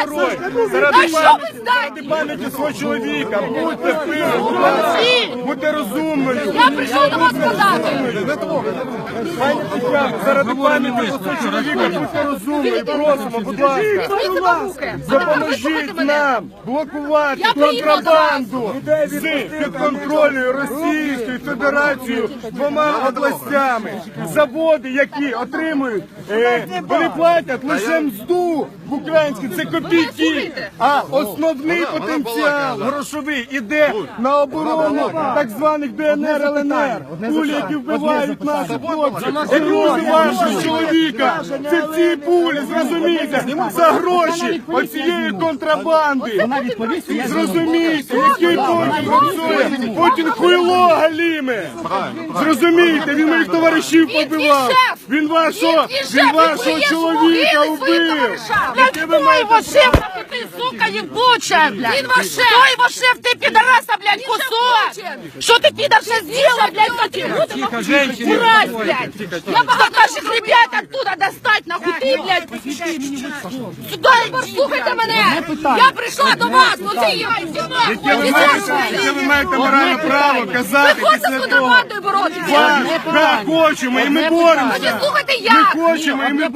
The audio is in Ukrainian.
герой. Заради, А що пам- заради пам'яті свого чоловіка. Будьте пильні. Будьте розумною. Я прийшов до вас сказати. Заради пам'яті чоловіка, будьте розумною. Просимо, будь ласка. Допоможіть нам блокувати контрабанду. з підконтрольною Російською Федерацією двома областями. Заводи, які отримують, е, вони платять лише мзду в українській, це копійки. А основний потенціал грошовий іде на оборону так званих ДНР, ЛНР. Пулі, які вбивають наших хлопців. Друзі вашого чоловіка. Це ці пулі, зрозумійте, за гроші оцієї контрабанди. Зрозумійте, який працює. Путін хуйло галіме. Зрозумійте, він моїх товаришів Він твій побивав. шеф. Він вашого, Він твій шеф, він він вашого твоєї чоловіка слуги, своїм вбив. товаришам. Яке ви Кто маєте его шеф, нахуй ты, сука, ебучая, блядь? Він ваш шеф. Кто его шеф, ты, пидораса, блядь, Він кусок? шеф Что ты, пидорша, сделал, блядь, таким Мразь, блядь. Я могла наших ребят оттуда достать, нахуй ты, блядь. Сюди, послухайте мене. Я прийшла до вас. Ну це є. Яке ви маєте, моральне право Ви казати хочете з після контрабандою боротися? Так, так, хочемо, і ми боремося. Тоді слухайте Ми як. хочемо, і ми